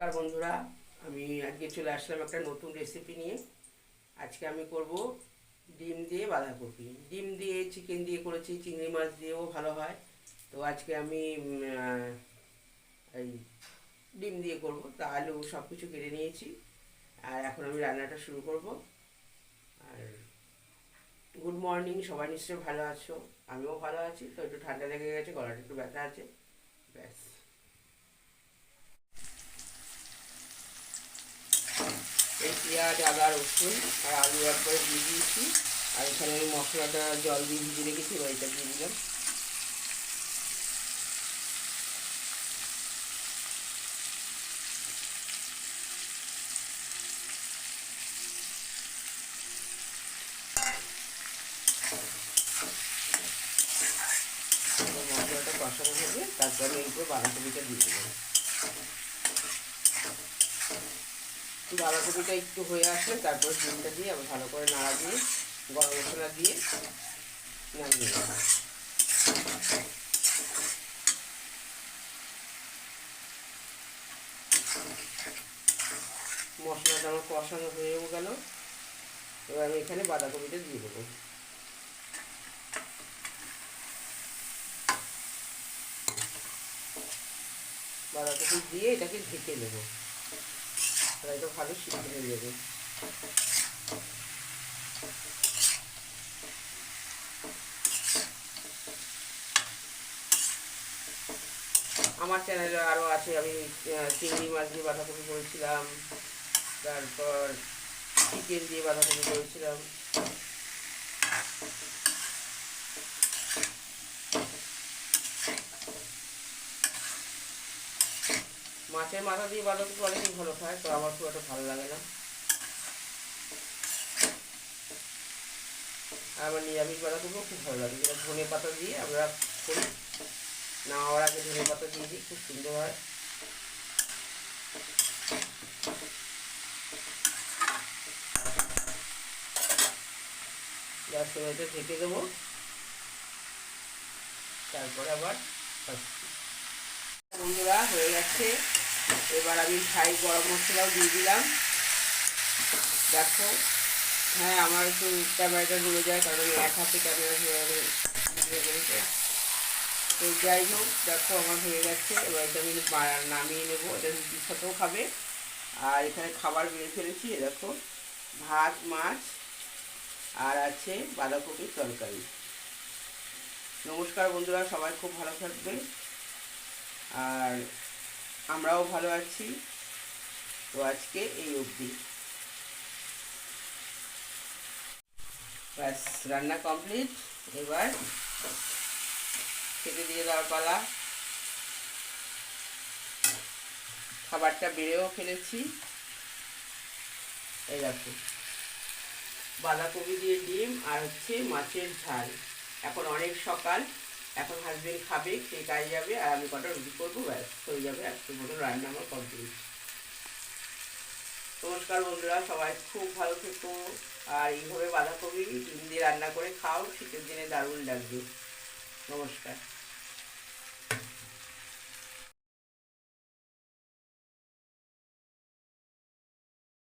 নমস্কার বন্ধুরা, আমি আজকে চলে আসলাম একটা নতুন রেসিপি নিয়ে। আজকে আমি করব ডিম দিয়ে বাঁধাকপি। ডিম দিয়ে চিকেন দিয়ে করেছি, চিংড়ি মাছ দিয়েও ভালো হয়। তো আজকে আমি এই ডিম দিয়ে করব, তা আলু সব কিছু কেটে নিয়েছি। আর এখন আমি রান্নাটা শুরু করব। আর গুড মর্নিং সবাই নিশ্চয়ই ভালো আছো? আমিও ভালো আছি, তো একটু ঠান্ডা লেগে গেছে, গলাটা একটু ব্যথা আছে। ব্যাস এই পেঁয়াজ আদা রসুন আর আলু একবারে দিয়ে দিয়েছি। আর এখানে আমি মশলাটা, জল দিয়ে ভিজে রেখেছি, এবার এটা দিয়ে দিলাম। মশলাটা কষানো হবে তারপর আমি এরপর বাঁধাকপিটা দিয়ে দেবো বাঁধাকপিটা একটু হয়ে আসলে তারপর ডিমটা দিয়ে আবার ভালো করে নাড়া দিয়ে, গরম মশলা দিয়ে নামিয়ে নেব। মশলাটা আমার কষানো হয়েও গেল। এবার আমি এখানে বাঁধাকপিটা দিয়ে দেবো। বাঁধাকপি দিয়ে এটাকে ঢেকে দেবো এটা ভালো সিদ্ধ হয়ে যাবে। আমার চ্যানেলে আরও আছে, আমি চিংড়ি মাছ দিয়ে বাঁধাকপি করেছিলাম, তারপর চিকেন দিয়ে বাঁধাকপি করেছিলাম। মাছের মাথা দিয়ে বাঁধাকপি অনেকেই ভালো খায়, তো আমার খুব একটা ভালো লাগে না। আমার নিরামিষ বাঁধাকপিও খুব ভালো লাগে যেটা ধনে পাতা দিয়ে আমরা করি। নামাবার আগে ধনে পাতা দিয়ে দিই, খুব সুন্দর হয়। গ্যাস ঢেকে দেবো। তারপরে আবার। বন্ধুরা, হয়ে গেছে। এবার আমি ফ্রাই গরম মশলাও দিয়ে দিলাম। দেখো হ্যাঁ আমার একটু ক্যামেরাটা ডুবে যায়, কারণ এক হাতে ক্যামেরা তো যাই হোক, দেখো, আমার হয়ে গেছে। এবার এটা আমি নামিয়ে নেব। এটা রুটির সাথেও খাবে। আর এখানে খাবার বেড়ে ফেলেছি দেখো, ভাত, মাছ, আর আছে বাঁধাকপির তরকারি। নমস্কার বন্ধুরা, সবাই খুব ভালো থাকবে আর আমরাও ভালো আছি। তো আজকে এই অবধি। ব্যাস, রান্না কমপ্লিট এবার খেতে দিয়ে দেওয়ার পালা। খাবারটা বেড়েও ফেলেছি। এই দেখো। বাঁধাকপি দিয়ে ডিম আর হচ্ছে মাছের ঝাল। এখন অনেক সকাল। এখন হাজবেন্ড খাবে, সে কাজে যাবে আর আমি কটা রুটি করব, ব্যাস, হয়ে যাবে আজকের মতো রান্না আমার কমপ্লিট নমস্কার বন্ধুরা, সবাই খুব ভালো থেকো। আর এইভাবে বাঁধাকপি ডিম দিয়ে রান্না করে খাও, শীতের দিনে দারুণ লাগবে। নমস্কার।